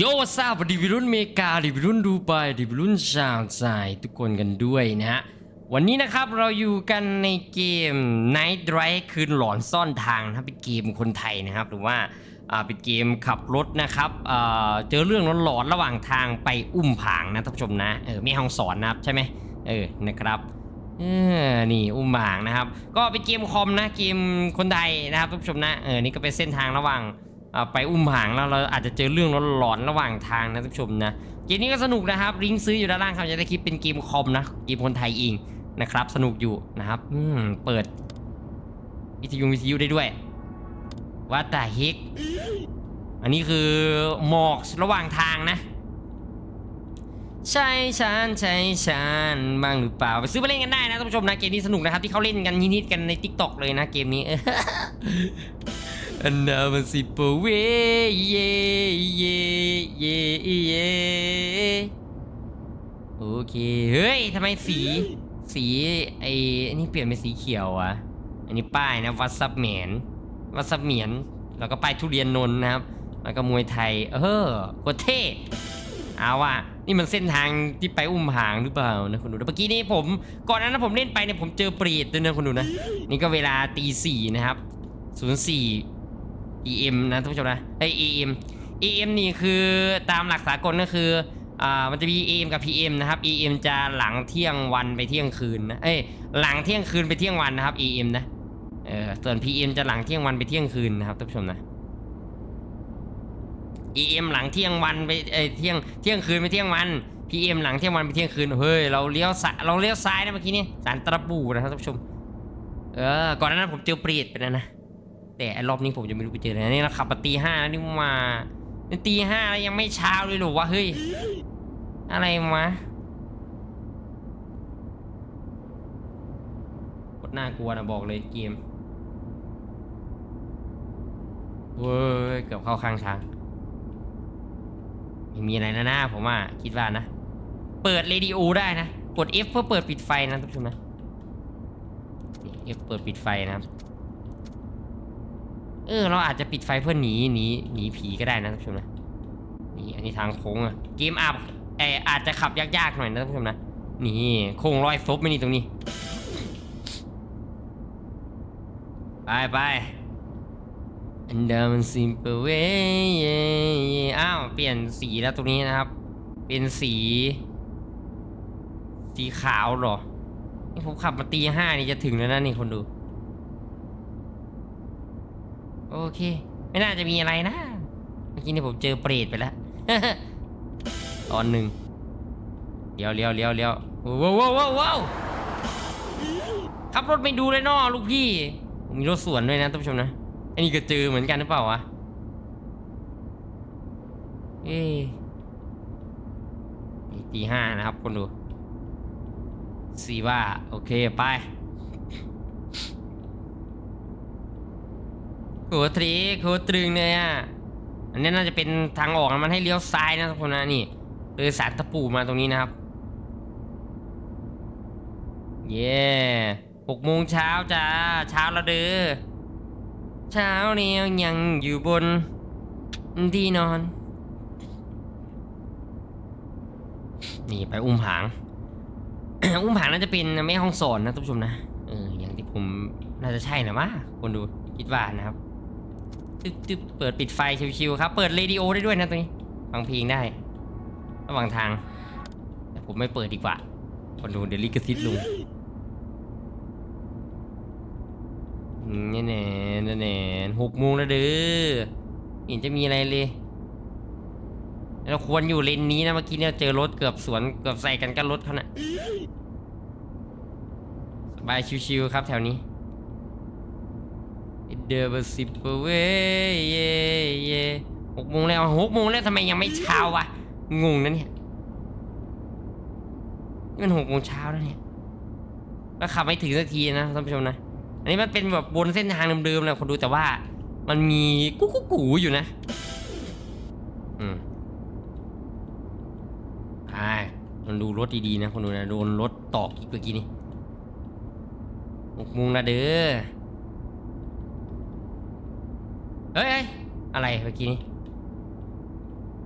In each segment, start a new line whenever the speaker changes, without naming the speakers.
โยวัสดีดีวิรุ่นเมกาดีวิรุ่นดูไบดีวิรุ่นชาวใจทุกคนกันด้วยนะฮะ วันนี้นะครับเราอยู่กันในเกม Night Drive คืนหลอนซ่อนทางนะเป็นเกมคนไทยนะครับ หรือว่าเป็นเกมขับรถนะครับเจอเรื่องหลอนๆระหว่างทางไปอุ้มผางนะท่านผู้ชมนะเออไม่ห้องสอนนะครับใช่ไหมเออนะครับเออนี่อุ้มผางนะครับ ก็เป็นเกมคอมนะเกมคนไทยนะครับท่านผู้ชมนะเออนี่ก็เป็นเส้นทางระหว่าง ไปอุ้มหางแล้วเราอาจจะเจอเรื่องหลอนๆระหว่างทางนะท่านผู้ชมนะเกมนี้ก็สนุกนะครับลิงก์ซื้ออยู่ด้านล่างครับจะได้คลิปเป็นเกมคอมนะเกมคนไทยเองนะครับ สนุกอยู่นะครับอืมเปิดวิทยุวิทยุได้ด้วยว่าแต่เฮกอันนี้คือหมอกระหว่างทางนะใช่ฉันใช่ฉันบ้างหรือเปล่าไปซื้อมาเล่นกันได้นะท่านผู้ชมนะเกมนี้สนุกนะครับที่เขาเล่นกันฮิตๆกันใน t ิ k t o k เลยนะเกมนี้ อันนามันสิปเวเยเยเยเยโอเค เฮ้ย ทำไมสี สีไอ้นี่เปลี่ยนเป็นสีเขียวอะอันนี้ป้ายนะวัดซับเหมียนวัดซับเหมียน แล้วก็ป้ายทุเรียนนนนะครับ แล้วก็มวยไทย เออโคตรเท่เอาว่ะนี่มันเส้นทางที่ไปอุ้มหางหรือเปล่านะคุณดูเมื่อกี้นี้ผม ก่อนหนานั้นผมเล่นไปเนี่ยผมเจอเปรตด้วยนะคุณดูนะ นี่ก็เวลาตีสี่นะครับศูนย์สี่ EM นะท่านผู้ชมนะไอ EM EM นี่คือตามหลักสากลก็คืออ่ามันจะมี EM กับ PM นะครับ EM จะหลังเที่ยงวันไปเที่ยงคืนนะเอ้ยหลังเที่ยงคืนไปเที่ยงวันนะครับ EM นะเออส่วน PM จะหลังเที่ยงวันไปเที่ยงคืนนะครับท่านผู้ชมนะ EM หลังเที่ยงวันไปเอ้ยเที่ยงเที่ยงคืนไปเที่ยงวัน PM หลังเที่ยงวันไปเที่ยงคืนเฮ้ยเราเลี้ยวซ้ายเราเลี้ยวซ้ายนะเมื่อกี้นี่สารตะปูนะครับท่านผู้ชมเออก่อนหน้านั้นผมเจอเปรตไปแล้วนะ แต่ไอ้รอบนี้ผมจะไม่รู้ไปเจออะไรนี่เราขับมาตีห้าแล้วนี่มาตีห้าแล้วยังไม่เช้าเลยหรอวะเฮ้ยอะไรวะโคตรน่ากลัวนะบอกเลยเกมเว้ยเกือบเข้าข้างทางไม่มีอะไรนะหน้าผมว่าคิดว่านะ เปิดเรดิโอได้นะ กด F เพื่อเปิดปิดไฟนะท่านผู้ชมนะ F เปิดปิดไฟนะครับ เออ เราอาจจะปิดไฟเพื่อหนีหนีหนีผีก็ได้นะท่านผู้ชมนะนี่อันนี้ทางโค้งอะเกมอัพเออาจจะขับยากๆหน่อยนะท่านผู้ชมนะนี่โค้งร้อยซบไม่นี่ตรงนี้ ไปไปอันเดอร์มันซิมเปอร์เวอ้าว เปลี่ยนสีแล้วตรงนี้นะครับ เป็นสี สีขาวหรอ นี่ผมขับมาตีห้านี่จะถึงแล้วนะนี่คนดู โอเค ไม่น่าจะมีอะไรนะ เมื่อกี้นี่ผมเจอเปรตไปแล้ว ตอนหนึ่งเลี้ยวเลี้ยวเลี้ยวเลี้ยวว้าวว้าวว้าวขับรถไม่ดูเลยเนาะลูกพี่ มีรถสวนด้วยนะท่านผู้ชมนะ อันนี้ก็เจอเหมือนกันหรือเปล่าวะ เอ๊ตีห้านะครับคนดูสีว่า โอเค ไป โหทรีโหตรึงเลยอะ อันนี้น่าจะเป็นทางออกนะมันให้เลี้ยวซ้ายนะทุกคนนะนี่เลยสารตะปูมาตรงนี้นะครับ เย่หกโมงเช้าจ้า เช้าแล้วเด้อ เช้านี้ยังอยู่บนที่นอน นี่ไปอุ้มผาง อุ้มผางน่าจะเป็นแม่ห้องสอนนะทุกผู้ชมนะ เออ อย่างที่ผมน่าจะใช่นะมะคนดูคิดว่านะครับ ตึ๊บตึ๊บเปิดปิดไฟชิวๆครับ เปิดเรดิโอได้ด้วยนะตัวนี้ฟังเพลงได้ ระหว่างทาง แต่ผมไม่เปิดดีกว่าคนดูเดลิขสิทธิ์ลุงนี่แน่นี่แน่หกโมงแล้วเด้อเห็นจะมีอะไรเลยเราควรอยู่เลนนี้นะเมื่อกี้เนี่ยเจอรถเกือบสวนเกือบใส่กันกับรถเขาน่ะสบายชิวๆครับแถวนี้ เดอร์สิบเว้ยเย่เย่หกโมงแล้วหกโมงแล้วทำไมยังไม่เช้าวะงงนะเนี่ยนี่มันหกโมงเช้าแล้วเนี่ยแล้วขับไม่ถึงสักทีนะท่านผู้ชมนะ อันนี้มันเป็นแบบบนเส้นทางเดิมๆนะคนดูแต่ว่า มันมีกุ๊กกุ๊กกูอยู่นะ อืมใช่มันดูรถดีๆนะคนดูนะโดนรถตอกอีกเมื่อกี้นี่หกโมงและเด้อ เฮ้ยอะไรเมื่อกี้นี้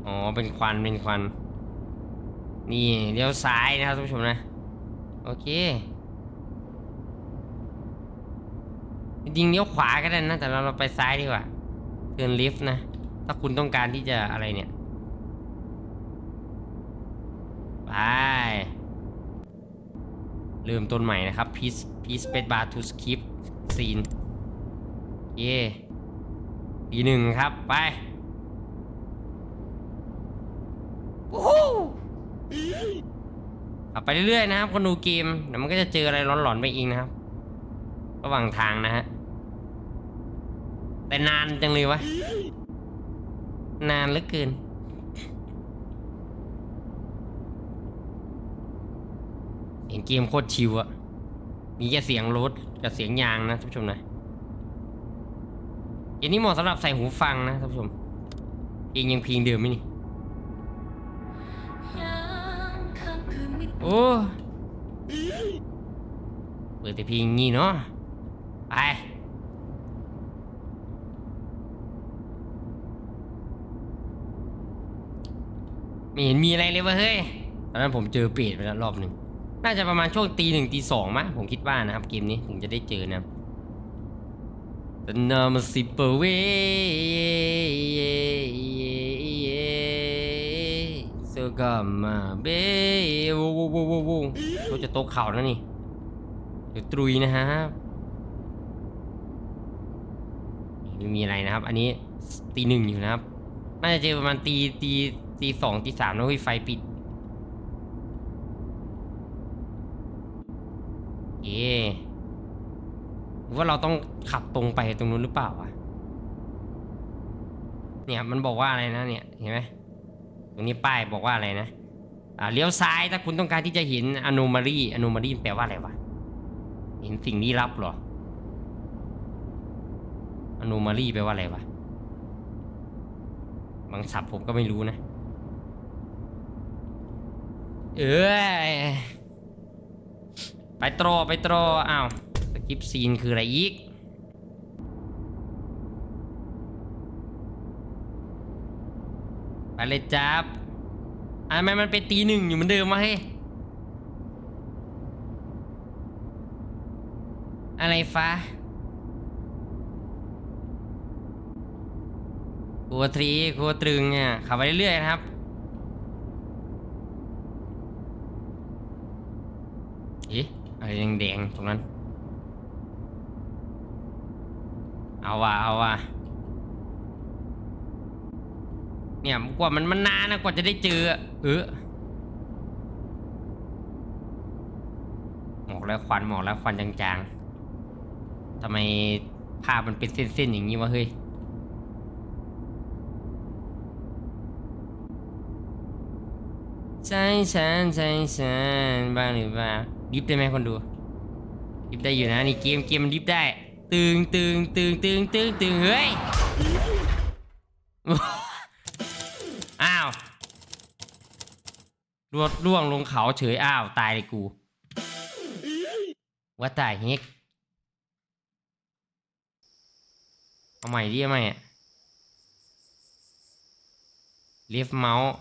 อ๋อเป็นควันเป็นควัน นี่เลี้ยวซ้ายนะครับท่านผู้ชมนะ โอเค จริงเลี้ยวขวาก็ได้นะ แต่เราเราไปซ้ายดีกว่าเทิร์นลิฟต์นะ ถ้าคุณต้องการที่จะอะไรเนี่ย ไปเริ่มต้นใหม่นะครับ peace peace space bar to skip scene เย่ ทีหนึ่งครับไปวู้ฮู้ขับไปเรื่อยๆนะครับ คนดูเกมเดี๋ยวมันก็จะเจออะไรร้อนๆไปเองนะครับ ระหว่างทางนะฮะแต่นานจังเลยวะ นานเหลือเกินเสียงเกมโคตรชิวอะมีแค่เสียงรถกับเสียงยางนะท่านผู้ชมนะ เกมนี้เหมาะสำหรับใส่หูฟังนะท่านผู้ชมเพลงยังพลงเดิมไหมนี่โอ้เปิดแต่พลงงี้เนาะไปไม่เห็นมีอะไรเลยวะเฮ้ย ตอนนั้นผมเจอเปรตไปแล้วรอบหนึ่ง น่าจะประมาณช่วงตีหนึ่งตีสองมั้งผมคิดว่านะครับเกมนี้ถึงจะได้เจอนะครับ The number simple way so come on baby วูวูวูวูวูเขาจะโต๊ะเข่าแล้วนี่เดี๋ยวตรุยนะฮะไม่มีอะไรนะครับ อันนี้ตีหนึ่งอยู่นะครับ น่าจะเจอประมาณตีตีตีสองตีสามแล้วเฮ้ยไฟปิดเอ๊ ว่าเราต้องขับตรงไปตรงนู้นหรือเปล่าวะเนี่ยมันบอกว่าอะไรนะเนี่ยเห็นไหมตรงนี้ป้ายบอกว่าอะไรนะอ่าเลี้ยวซ้ายถ้าคุณต้องการที่จะเห็นอโนมารีอโนมารีแปลว่าอะไรวะเห็นสิ่งลี้ลับหรออโนมารีแปลว่าอะไรวะบางศัพท์ผมก็ไม่รู้นะ เออไปตรอไปตรออ้าว สกิปซีนคืออะไรอีกไปเลยจับอะทำไมมันเป็นตีหนึ่งอยู่เหมือนเดิมวะเฮ้อะไรฟ้าครัวทรีครัวตรึงเนี่ยขับไปเรื่อยๆนะครับเอ๊ะอะไรแดงๆตรงนั้น เอาว่ะเอาว่ะเนี่ยกว่ามันมันนานนะกว่าจะได้เจอเออหมอกแล้วควันหมอกแล้วควันจางๆทำไมภาพมันเป็นเส้นๆอย่างนี้วะเฮ้ยใช่ฉันใช่ฉันบ้างหรือเปล่าดิฟได้ไหมคนดูดิฟได้อยู่นะนี่เกมเกมมันดิฟได้ ตึงตึงตึงตึงตึงตึงเฮ้ย อ้าวรวดร่วงลงเขาเฉยอ้าว ตายเลยกูว่าตายเฮกเอาใหม่ดิเอาใหม่อะเลฟเมาส์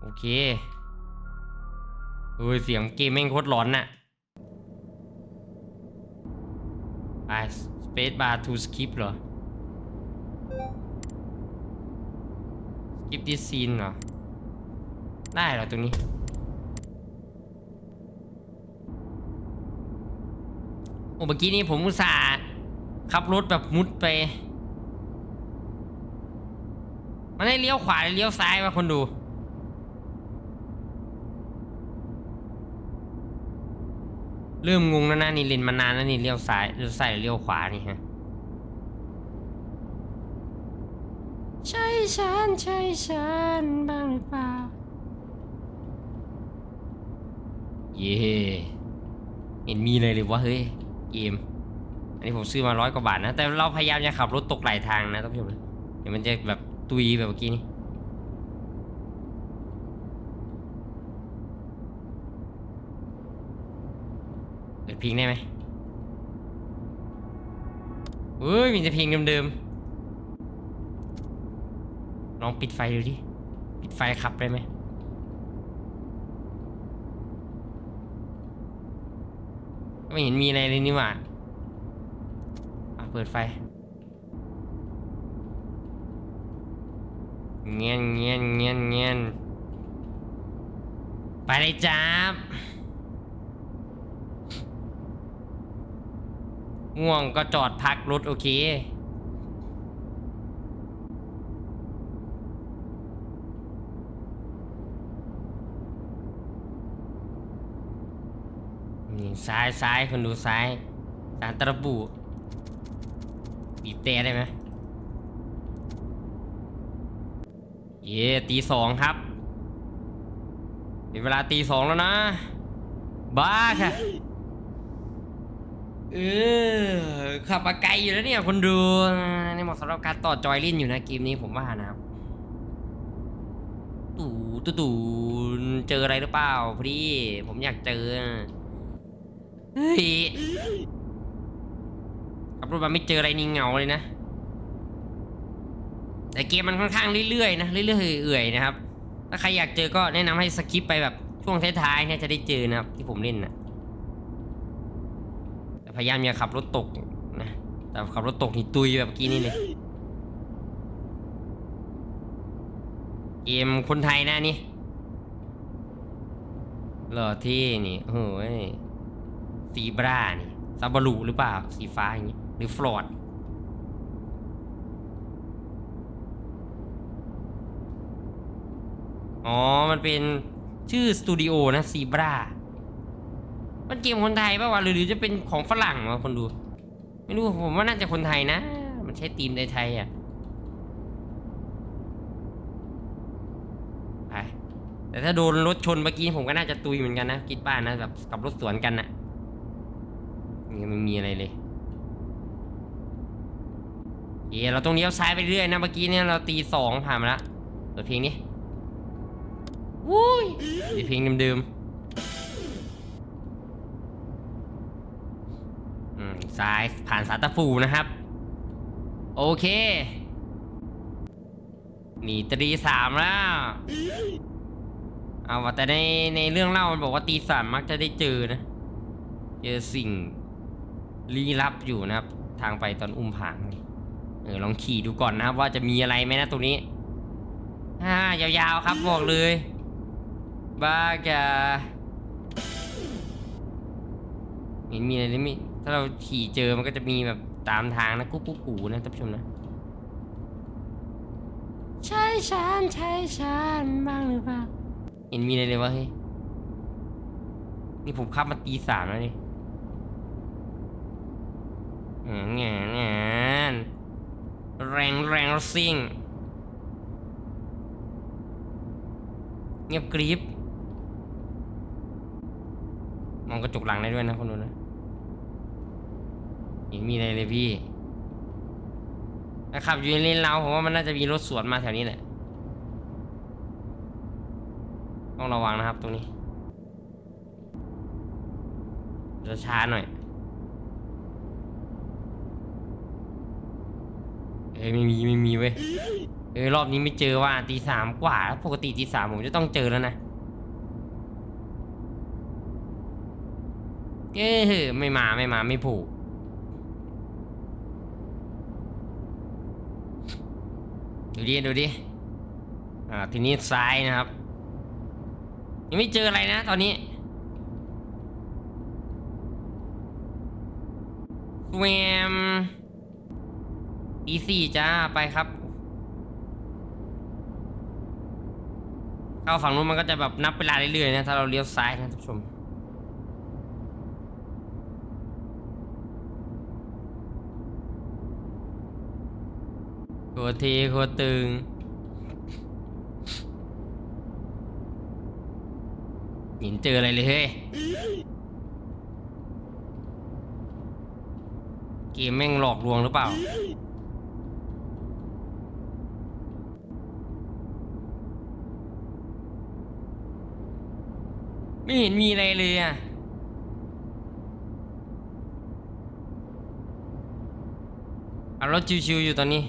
โอเคเออเสียงเกมแม่งโคตรร้อนน่ะ ไป space bar to skip เหรอ skip this scene เหรอ ได้เหรอตรงนี้ โอ้เมื่อกี้นี้ผมอุตส่าห์ขับรถแบบมุดไป มันให้เลี้ยวขวาหรือเลี้ยวซ้ายวะคนดู เริ่มงงแล้วนะนี่เลนมานานแล้วนี่เลี้ยวซ้ายเลี้ยวซ้ายหรือเลี้ยวขวานี่ฮะใช่ฉันใช่ฉันบ้างหรือเปล่าเย่เห็นมีเลยเลยวะเฮ้ยเกมอันนี้ผมซื้อมาร้อยกว่าบาทนะ แต่เราพยายามจะขับรถตกไหลทางนะท่านผู้ชมเดี๋ยวมันจะแบบตุยแบบเมื่อกี้นี้ เปิดเพลงได้ไหมเฮ้ยมีแต่พลงเดิมๆ ลองปิดไฟดูดิ ปิดไฟขับได้ไหมไม่เห็นมีอะไรเลยนี่หว่าเปิดไฟ เงี้ยนเงี้ยนเงี้ยนเงี้ยนไปเลยจ้า ง่วงก็จอดพักรถโอเค นี่ซ้ายซ้ายคนดูซ้าย สารตะบูบีบแต่ได้ไหมเย่ตีสองครับ เป็นเวลาตีสองแล้วนะ บ้าค่ะ เออขับมาไกลอยู่แล้วเนี่ยคนดูนี่เหมาะสำหรับการต่อจอยลิ้นอยู่นะเกมนี้ผมว่านะครับตู่ตู่ตู่เจออะไรหรือเปล่าพี่ผมอยากเจอเฮ้ยขับรถมาไม่เจออะไรนี่เหงาเลยนะ แต่เกมมันค่อนข้างเรื่อยๆนะเรื่อยๆเอื่อยๆนะครับ ถ้าใครอยากเจอก็แนะนำให้สคิปไปแบบช่วงท้ายๆเนี่ยจะได้เจอนะครับที่ผมเล่นนะ พยายามอย่าขับรถตกนะแต่ขับรถตกนี่ตุยแบบเมื่อกี้นี่เลยเกมคนไทยนะนี่เหรอที่นี่โอ้ยซีบรานี่ซาบารูหรือเปล่า สีฟ้าอย่างนี้ หรือฟลอดอ๋อ มันเป็นชื่อสตูดิโอนะซีบรา มันเกมคนไทยป่าวะหรือหรือจะเป็นของฝรั่งวะคนดู ไม่รู้ผมว่าน่าจะคนไทยนะ มันใช้ธีมไทยๆอะไปแต่ถ้าโดนรถชนเมื่อกี้ผมก็น่าจะตุยเหมือนกันนะคิดบ้านนะแบบกับรถสวนกันน่ะนี่ไม่มีอะไรเลยเย่เราต้องเลี้ยวซ้ายไปเรื่อยนะเมื่อกี้เนี่ยเราตีสองผ่านมาแล้วเปิดเพลงนี้วุ้ยเดี๋ยวเพลงเดิมๆ ซ้ายผ่านสาตาฟูนะครับ โอเคนีตรีสามแล้ว เอาว่าแต่ในในเรื่องเล่ามันบอกว่าตีสามมักจะได้เจอนะ เจอสิ่งลี้ลับอยู่นะครับ ทางไปตอนอุ้มผางนี่เออลองขี่ดูก่อนนะครับว่าจะมีอะไรไหมนะตรงนี้ฮ่ายาวๆครับบอกเลย บ้ากะเห็นมีอะไรหรือไม่ ถ้าเราขี่เจอมันก็จะมีแบบตามทางนะกุ๊กกุ๊กกูนะท่านผู้ชมนะ ใช่ฉันใช่ฉันบ้างหรือเปล่าเห็นมีอะไรเลยวะเฮ้ยนี่ผมขับมาตีสามแล้วนี่งานงานงานแรงแรงซิ่ง เงียบกริบมองกระจกหลังได้ด้วยนะคนดูนะเห็นมีอะไรเลยพี่ถ้าขับอยู่ในเลนเราผมว่ามันน่าจะมีรถสวนมาแถวนี้แหละ ต้องระวังนะครับตรงนี้จะช้าหน่อยเอ้ยไม่มีไม่มีเว้ยเอ้ยรอบนี้ไม่เจอว่าตีสามกว่าแล้วปกติตีสามผมจะต้องเจอแล้วนะเอ้ยไม่มาไม่มาไม่ผูก ดูดิ ดูดิ อ่า ทีนี้ซ้ายนะครับ ยังไม่เจออะไรนะตอนนี้แวมอีสี่จ้า ไปครับ เข้าฝั่งนู้นมันก็จะแบบนับเวลาเรื่อยๆนะ ถ้าเราเลี้ยวซ้ายนะท่านผู้ชม โคตรทีโคตรตึงห็นเจออะไรเลยเฮ้ย เกมแม่งหลอกลวงหรือเปล่า ไม่เห็นมีอะไรเลยอะเอารถชิวๆอยู่ตอนนี้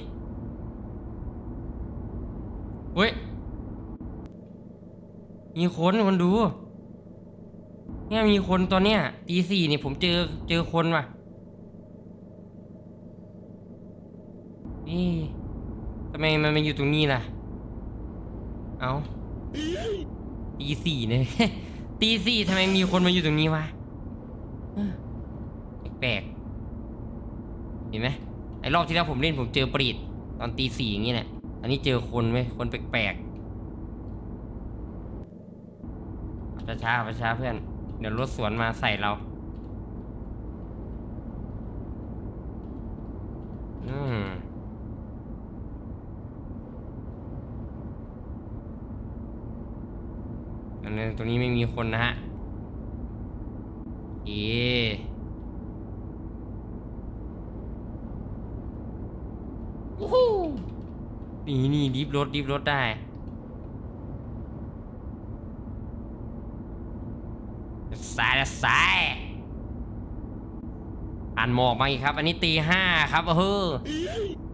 เฮ้ยมีคนคนดู เนี่ยมีคนตอนเนี้ยตีสี่เนี่ยผมเจอเจอคนว่ะนี่ทำไมมันมาอยู่ตรงนี้ล่ะ เอาตีสี่เนี่ยตีสี่ทำไมมีคนมาอยู่ตรงนี้วะแปลกเห็นไหมไอ้รอบที่แล้วผมเล่นผมเจอปรีดตอนตีสี่อย่างนี้แหละ อันนี้เจอคนไหมคนแปลกๆช้าๆช้าเพื่อน เดี๋ยวรถสวนมาใส่เรา อืมอันนี้ตรงนี้ไม่มีคนนะฮะ เอโอ้โห นี่นี่ดิฟรถดิฟรถได้ สายละสายอ่านหมอกมาอีกครับ อันนี้ตีห้าครับเออ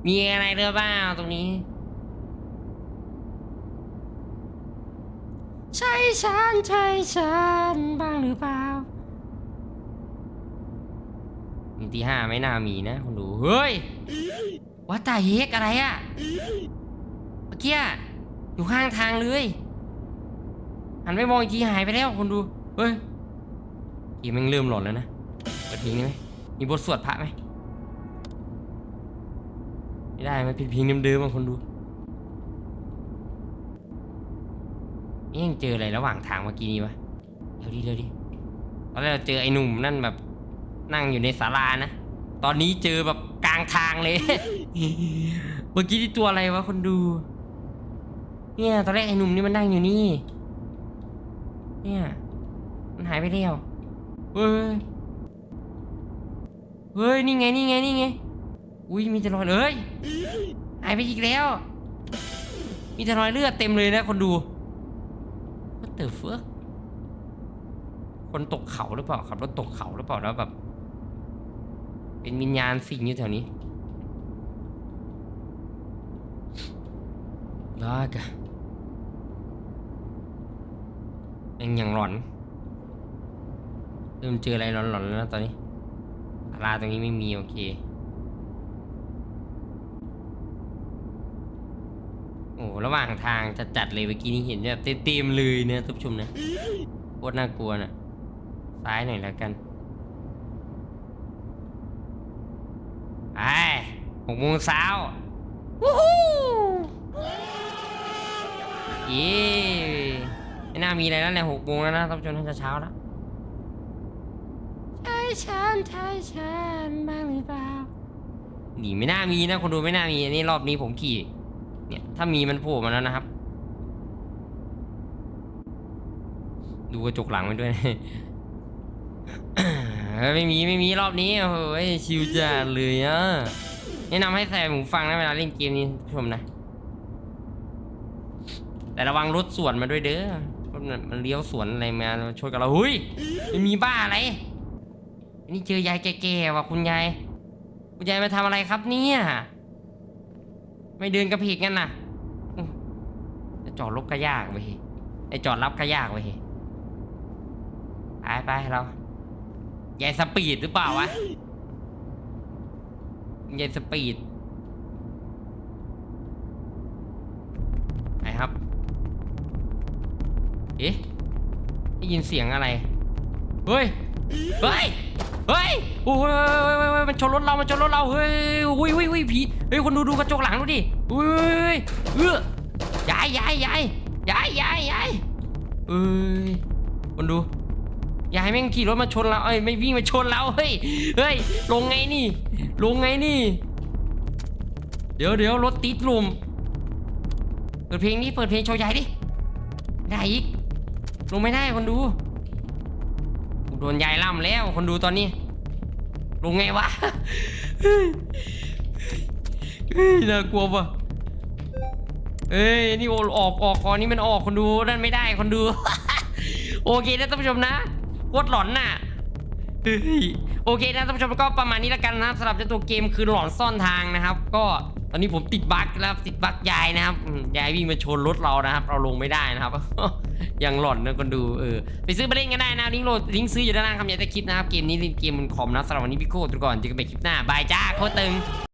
มีอะไรเรือบ้างตรงนี้ ใช่ฉันใช่ฉันบ้างหรือเปล่ามีตีห้าไม่น่ามีนะคุณดู เฮ้ยวัดตาเฮกอะไรอะ เมื่อกี้อยู่ข้างทางเลยหันไปมองอีกทีหายไปแล้วคุณดู เฮ้ยเกีมันเริ่มหลอนแล้วนะเปิดเพลงนี้ไหมมีบทสวดพระไหมไม่ได้มันเป็นเพลงเดิมๆอะคนดูนี่ยังเจออะไรระหว่างทางเมื่อกี้นี้วะเร็วดิเร็วดิตอนแรกเราเจอไอ้หนุ่มนั่นแบบนั่งอยู่ในศาลานะ ตอนนี้เจอแบบกลางทางเลย เมื่อกี้ที่ตัวอะไรวะคนดู เนี่ยตอนแรกไอ้หนุ่มนี่มันนั่งอยู่นี่ เนี่ย มันหายไปแล้วเฮ้ย เฮ้ย นี่ไง นี่ไง นี่ไง อุ้ยมีแต่รอยเลยหายไปอีกแล้ว มีแต่รอยเลือดเต็มเลยนะคนดู What the fuck คนตกเขาหรือเปล่าขับรถตกเขาหรือเปล่าแล้วแบบ เป็นวิญญาณสิงอยู่แถวนี้ลากะ ยังยังหลอนเริ่มเจออะไรหลอนๆแล้วตอนนี้ศาลาตรงนี้ไม่มีโอเคโอ้ระหว่างทางจะจัดเลยเมื่อกี้นี้เห็นแบบเต็มๆเลยเนี่ยทุกผู้ชมนะโคตรน่ากลัวนะซ้ายหน่อยแล้วกันไปหกโมงเช้าวู้ฮู้เย้ ไม่น่ามีอะไรแล้วแหละหกโมงแล้วนะท่านผู้ชมน่าจะเช้าแล้วใช่ฉันใช่ฉันบ้างหรือเปล่าหนีไม่น่ามีนะคนดูไม่น่ามีอันนี้รอบนี้ผมขี่ เนี่ยถ้ามีมันโผล่มาแล้วนะครับ ดูกระจกหลังไว้ด้วยเฮ้ยไม่มีไม่มีรอบนี้โอ้โหชิวจัดเลยอะแนะนำให้ใส่หูฟังนะเวลาเล่นเกมนี้ผู้ชมนะ แต่ระวังรถสวนมาด้วยเด้อรถ มันมันเลี้ยวสวนอะไรมามาชนกับเราเฮ้ยไม่มีบ้าอะไรนี่เจอยายแก่ๆว่ะคุณยายคุณยายมาทำอะไรครับเนี่ยไม่เดินกระเพกงั้นน่ะจะจอดรถก็ยากเว้ยไอจอดรับก็ยากเว้ยไปไปเรายายสปีดหรือเปล่าวะยายสปีดไปครับ เอ๊ะได้ยินเสียงอะไร เฮ้ย เฮ้ย เฮ้ยโอ้ยมันชนรถเรา มันชนรถเรา เฮ้ยอุ้ยอุ้ยอุ้ยผี เฮ้ย คนดูดูกระจกหลังดูดิอุ้ยเออยายยายยายยายยายยายเอ้ย คนดู ยายแม่งขี่รถมาชนเรา เอ้ย ไม่วิ่งมาชนเรา เฮ้ย เฮ้ย ลงไงนี่ ลงไงนี่ เดี๋ยวเดี๋ยวรถติดลมเปิดเพลงนี้เปิดเพลงโชว์ใหญ่ดิ ได้อีก ลงไม่ได้คนดูโดนยายล่ำแล้วคนดูตอนนี้ ลงไงวะเฮ้ยน่ากลัวปะเอ้ยนี่โอออกออกก่อนนี่มันออกคนดูนั่นไม่ได้คนดู โอเคนะท่านผู้ชมนะโคตรหลอนน่ะโอเคนะท่านผู้ชมก็ประมาณนี้แล้วกันนะสำหรับเจ้าตัวเกมคือหลอนซ่อนทางนะครับ ก็ตอนนี้ผมติดบั๊กแล้วติดบั๊กยายนะครับยายวิ่งมาชนรถเรานะครับ เราลงไม่ได้นะครับ ยังหล่อนนะคนดูเออไปซื้อมาเล่นกันได้นะลิงก์โหลดลิงก์ซื้ออยู่ด้านล่างคำอยากจะคลิปนะครับเกมนี้เล่นเกมมันคอมนะสำหรับวันนี้พี่โก้ตัวก่อนเจอกันใหม่คลิปหน้าบายจ้าโคตรตึง